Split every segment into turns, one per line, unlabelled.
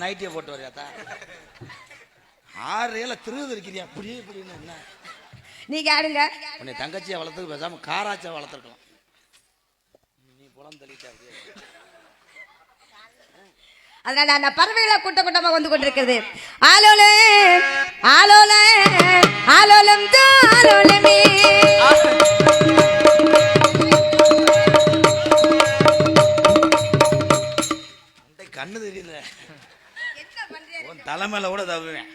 வேணா நைட்டியை போட்டு வரியாத்தா? ஆறு ஏழை திருவது இருக்கிறியா? அப்படியே இப்படின்னு என்ன?
நீங்க ஆடுங்க
உன்னை தங்கச்சியை வளர்த்துக்கு பேசாம காராச்சா வளர்த்துருக்கலாம். நீ புலம் தள்ளிட்ட அப்படியே
அதனால அந்த பறவைகள கூட்ட கூட்டமா வந்து கொண்டிருக்கிறது. ஆலோலே
உன் தலைமையில கூட தவுவேன்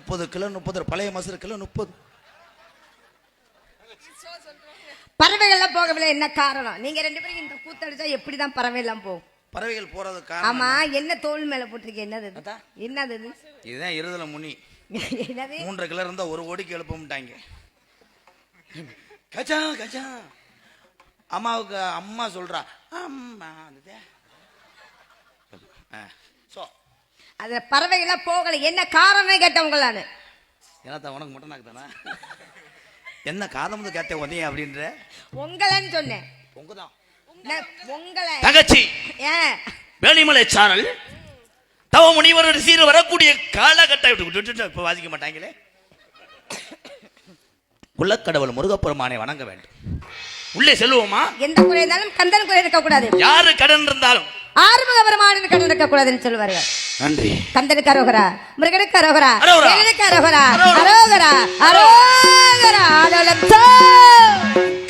முப்பது கிலோ முப்பது பழைய மசூர் கிலோ முப்பது.
பறவைகள்லாம் போகவில்லை என்ன காரணம்? நீங்க ரெண்டு பேரும் இந்த கூத்தடிச்சா எப்படிதான் பறவை எல்லாம் போகும்?
பறவைகள் போறது
ஆமா என்ன? தோல் மேல போட்டிருக்கீங்க? என்னது. என்னது? இது?
இதுதான் இருதல முனி.
என்னது?
மூன்றரை கிலோ இருந்தா ஒரு கோடிக்கு எழுப்பமுட்டாங்க. கச்சா கச்சா அம்மாவுக்கு அம்மா சொல்றா அம்மா அதுதே. ஆ, சோ
அது பறவைகள்லாம் போகல. என்ன காரணம் கேட்டவங்க நானு
என்னத்தா உனக்கு மட்டும் நாக்கு தானே என்ன காதம் கேட்ட உதய அப்படின்ற?
உங்களன்னு சொன்னேன்.
உங்கதான்.
நான் உங்களை.
தங்கச்சி!
ஏன்
வேலிமலை சாரல் தவ முனிவர் சீர் வரக்கூடிய காலகட்டம். விட்டு இப்ப வாசிக்க மாட்டாங்களே. குலக்கடவுள் முருகப்பெருமானை வணங்க வேண்டும். உள்ளே செல்வோமா
எந்த குறை இருந்தாலும் கந்தன் குறை இருக்க கூடாது
யாரு கடன் இருந்தாலும்.
ஆறுமுக பெருமானின் கடன் இருக்க கூடாதுன்னு சொல்லுவார்கள்
நன்றி
கந்தனுக்கு அரோகரா முருகனுக்கு அரோகரா. வேலனுக்கு அரோகரா
அரோகரா.
அரோகரா.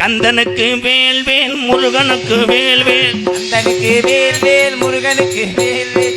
கந்தனுக்கு வேல் வேல் முருகனுக்கு வேல் வேல்
கந்தனுக்கு வேல் வேல் முருகனுக்கு வேல் வேல்